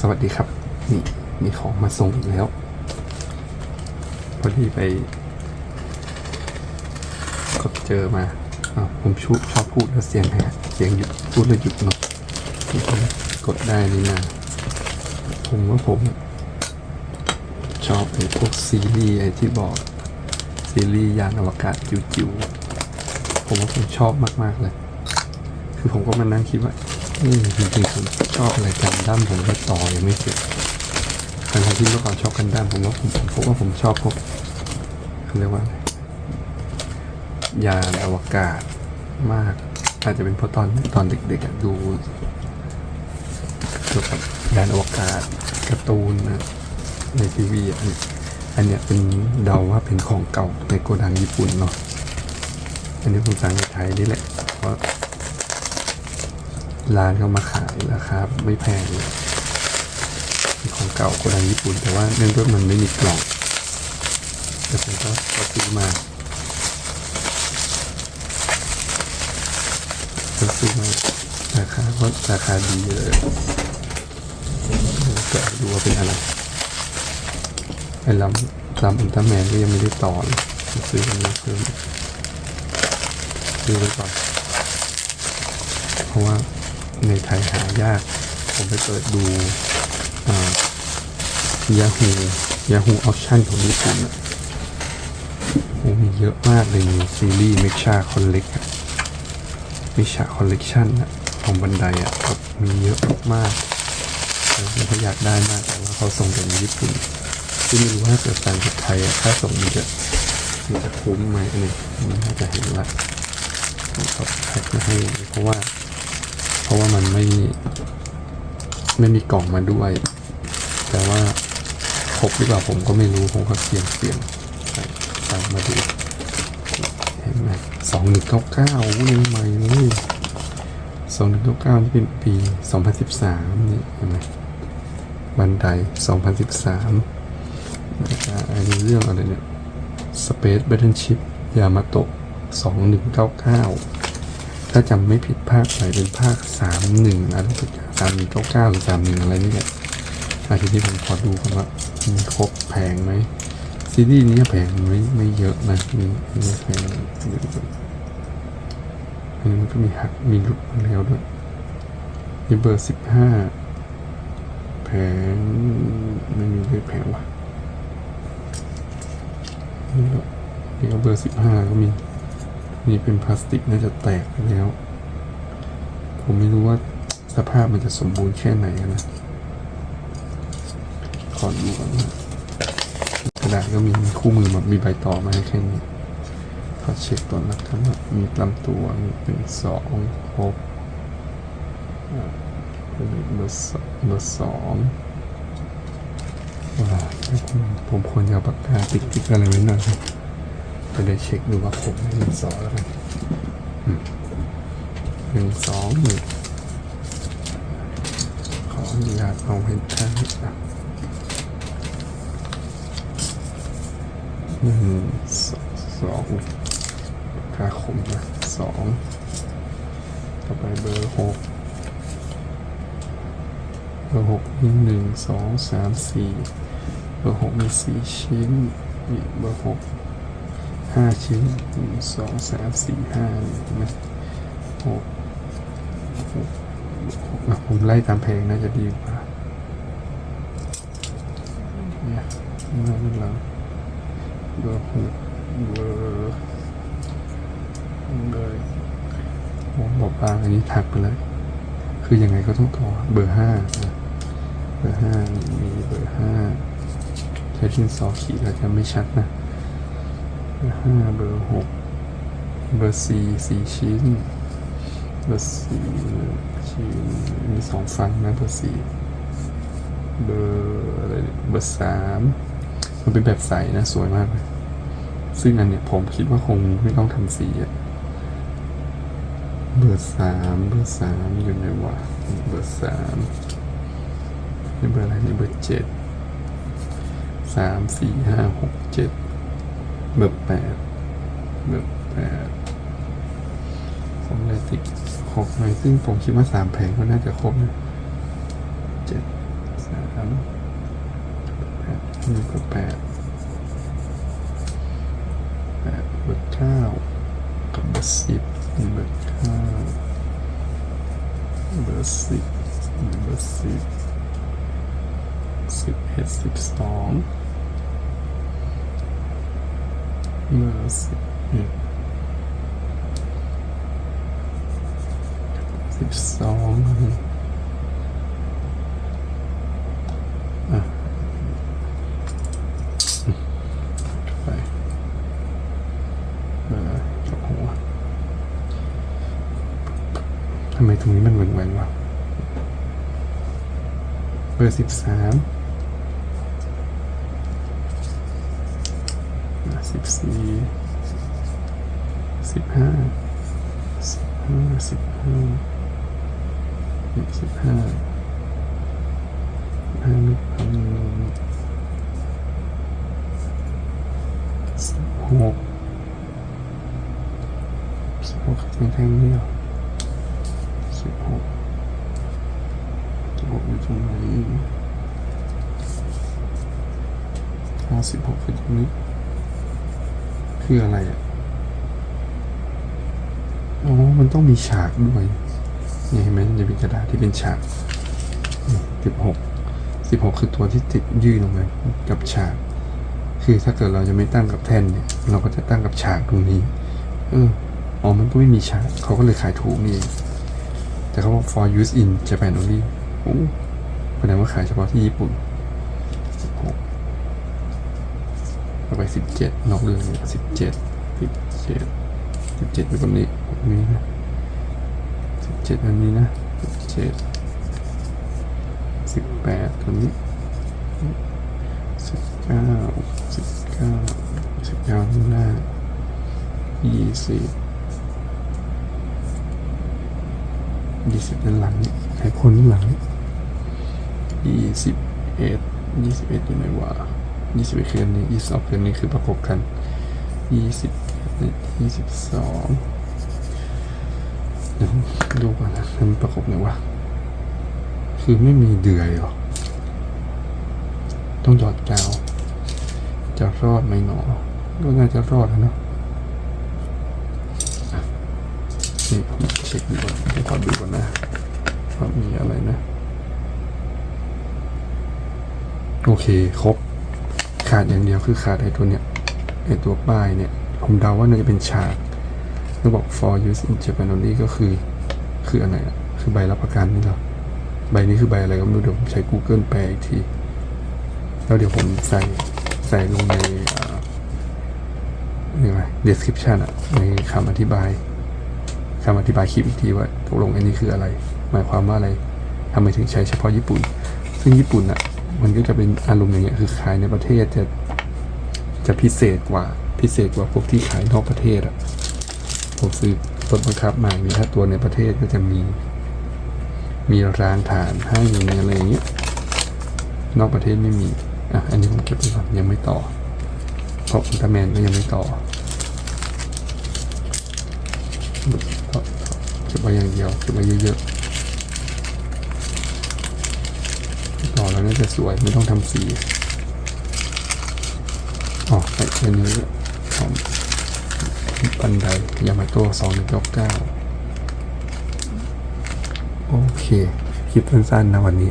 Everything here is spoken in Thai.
สวัสดีครับ นี่มีของมาส่งอีกแล้ว พอดีไปกดเจอมาอผมชุชอบพูดแล้วเสียงแหเสียงหยุดพูดแล้วหยุดเนาะกดได้นี่มาผมว่าผม ชอบไอ้พวกซีรีส์ไอ้ที่บอก ซีรีส์ยานอวกาศจิ๋วๆผมว่าผมชอบมากๆเลย คือผมก็มานั่งคิดว่า อืมจริงๆผมชอบอะไรกันด้ามผมก็ต่อยังไม่เสร็จทั้งๆที่เมื่อก่อนชอบกันด้ามผมว่าผมผมพบว่าผมชอบพวกเขาเรียกว่ายานอวกาศมาก อาจจะเป็นเพราะตอนตอนเด็กๆดูเกี่ยวกับยานอวกาศการ์ตูนนะในทีวีอะอันอันเนี้ยเป็นเดาว่าเป็นของเก่าในโกดังญี่ปุ่นเนาะอันนี้ผมสั่งในไทยนี่แหละเพราะ ร้านเขามาขายราคาไม่แพงเลยเป็นของเก่าโกดังญี่ปุ่น แต่ว่าเนื่องด้วยมันไม่มีกล่องแต่ผมก็ก็ซื้อมาก็ซื้อมาราคาก็ราคาดีเลยก็ดูว่าเป็นอะไรไอ้ลำลำอุลตร้าแมนก็ยังไม่ได้ต่อเลยซื้อมาเพิ่มซื้อไว้ก่อนเพราะว่า ในไทยหายาก ผมไปเปิดดูยาฮูยาฮูออปชั่นของญี่ปุ่นอะโอ้มีเยอะมากเลยมีซีรีส์เมชาคอนเล็กเมชาคอลเลกชันอะของบันไดอะมีเยอะมากแล้วผมก็อยากได้มากแต่ว่าเขาส่งจากญี่ปุ่นที่ไม่รู้ว่าถ้าเกิดสั่งจากไทยอะค่าส่งมันจะมันจะคุ้มไหมอันนี้มันน่าจะเห็นละเขาแพ็คมาให้เพราะว่า เพราะว่ามันไม่ไม่มีกล่องมาด้วย แต่ว่าพบหรือเปล่าผมก็ไม่รู้ผมก็เสี่ยงเสี่ยงตามมาดูเห็นไหมสองหนึ่งเก้าเก้าวุ่ใหม่เลยสองหนึ่งเก้าเก้าที่เป็นปีสองพันสิบสามนี่เห็นไหมบันไดสองพันสิบสามอันนี้เรื่องอะไรเนี่ย Space Battleship ยามาโตะ2199 ถ้าจำไม่ผิดภาคไหนเป็นภาคสามหนึ่งอะไรสักอย่างสามหนึ่งเก้าเก้าหรือสามหนึ่งอะไรนี่แหละอาทีนี้ผมขอดูกันว่ามีครบแพงไหมซีรีส์นี้แพงไม่ไม่เยอะนะมีมีแพงอันนี้มันก็มีหักมีลุดมาแล้วด้วยมีเบอร์สิบห้าแพงไม่มีเลยแพงว่ะนี่ก็นี่ก็เบอร์สิบห้าก็มี นี่เป็นพลาสติกน่าจะแตกไปแล้ว ผมไม่รู้ว่าสภาพมันจะสมบูรณ์แค่ไหนนะ ขอดูก่อนนะกระดาษก็มีคู่มือมามีใบต่อมาให้แค่นี้ขอเช็คตัวนะครับว่ามีลำตัวมีหนึ่งสองครบอ่าเป็นเบอร์สองเบอร์สองว้าผมควรจะเอาปากกาติ๊กติ๊กอะไรไว้หน่อยครับ ก็เลยเช็คดูว่าผมหนึ่งสองแล้วกันหนึ่งสองหนึ่งขออนุญาตเอาให้ท่านนะหนึ่งสองสองค่าคมนะสองต่อไปเบอร์หกเบอร์หกมีหนึ่งสองสามสี่เบอร์หกมีสี่ชิ้นนี่เบอร์หก ห้าชิ้นหนึ่งสองสามสี่ห้าเห็นไหกหกหกอะผมไล่ตามเพลงน่าจะดีกว่าเนี่ยเมื่อเวลาเบอร์หกเบอร์เลยผมบอกบางอันนี้ถักไปเลย คือยังไงก็ต้องต่อเบอร์ห้าเบอร์ห้ามีเบอร์ห้าใช้ที่ซอขีดแล้วจะไม่ชัดนะ ห้าเบอร์หกเบอร์สี่สี่ชิ้น เบอร์สี่ชิ้นมีสองฝั่งนะเบอร์สี่เบอร์อะไรเนี่ยเบอร์สามมันเป็นแบบใสนะสวยมากเลยซึ่งอันเนี้ยผมคิดว่าคงไม่ต้องทำสีอะเบอร์สามเบอร์สามอยู่ไหนวะเบอร์สามนี่เบอร์อะไรนี่เบอร์เจ็ดสามสี่ห้าหกเจ็ด เบอร์แปดเบอร์แปดผมเลยติดหกหน่อยซึ่งผมคิดว่าสามแผงก็น่าจะครบนะเจ็ดสามแปดหนึ่งกับแปดแปดเบอร์เก้ากับเบอร์สิบเบอร์เก้าเบอร์สิบเบอร์สิบสิบเอ็ดสิบสองเบอร์ สิบเอ็ดสิบสองอะอืมไปเออหัวทำไมตรงนี้มันแหว่งๆวะเบอร์สิบสาม สิบสี่สิบห้าสิบห้าสิบห้าสิบห้าห้าหนึ่งพันสิบหกสิบหกเป็นแท่งเดียวสิบหกสิบหกอยู่ตรงไหนห้าสิบหกคือตรงนี้ คืออะไรอะ อ๋อ มันต้องมีฉากด้วยนี่เห็นไหมมันจะมีกระดาษที่เป็นฉากสิบหกสิบหกคือตัวที่ติดยื่นลงไปกับฉาก คือถ้าเกิดเราจะไม่ตั้งกับแท่นเนี่ย เราก็จะตั้งกับฉากตรงนี้ เออ อ๋อ มันก็ไม่มีฉาก เขาก็เลยขายถูกนี่เองแต่เขาบอก for use in Japan only โอ้แสดงว่าขายเฉพาะที่ญี่ปุ่นสิบหก เอาไปสิบเจ็ดนอกเรื่องสิบเจ็ดสิบเจ็ดสิบเจ็ดไปตรงนี้ตรงนี้นะสิบเจ็ดอันนี้นะสิบเจ็ดสิบแปดตรงนี้สิบเก้าสิบเก้าสิบเก้าข้างหน้ายี่สิบยี่สิบด้านหลังนี่ใครคนด้านหลังนี่ยี่สิบเอ็ดยี่สิบเอ็ดอยู่ไหนวะ ยี่สิบเอ็ดคืออันนี้ยี่สิบสองคืออันนี้คือประกบกันยี่สิบยี่สิบสองเดี๋ยวดูก่อนนะมันประกบไหนวะคือไม่มีเดือยหรอ ต้องหยอดกาว จะรอดไหมหนอ ก็น่าจะรอดนะเนาะอะนี่ผมเช็คดูก่อนให้ขอดูก่อนนะว่ามีอะไรนะ โอเค ครบ ขาดอย่างเดียวคือขาดไอ้ตัวเนี้ยไอ้ตัวป้ายเนี่ย ผมเดาว่าน่าจะเป็นฉากแล้วบอก for use in Japan only ก็คือ คืออะไรอะ คือใบรับประกันนี่เหรอ ใบนี้คือใบอะไรก็ไม่รู้เดี๋ยวผมใช้ Google แปลอีกที แล้วเดี๋ยวผมใส่ ใส่ลงในอ่าเรียกว่า description อะ ในคำอธิบายคำอธิบายคลิปอีกทีว่าตกลงอันนี้คืออะไร หมายความว่าอะไรทำไมถึงใช้เฉพาะญี่ปุ่น ซึ่งญี่ปุ่นอะ มันก็จะเป็นอารมณ์อย่างเงี้ยคือขายในประเทศจะจะพิเศษกว่าพิเศษกว่าพวกที่ขายนอกประเทศอะผมซื้อรถบังคับมามีถ้าตัวในประเทศก็จะมี มีรางฐานให้มีอะไรอย่างเงี้ยนอกประเทศไม่มีอะอันนี้ผมเก็บไว้ก่อนยังไม่ต่อเพราะอุลตร้าแมนก็ยังไม่ต่อต่อต่อเก็บไว้อย่างเดียวเก็บไว้เยอะๆ ต่อแล้วน่าจะสวยไม่ต้องทำสีอ๋อไอ้อันนี้ของบันไดยามาโต้สองหนึ่งเก้าโอเค คลิปสั้นๆนะวันนี้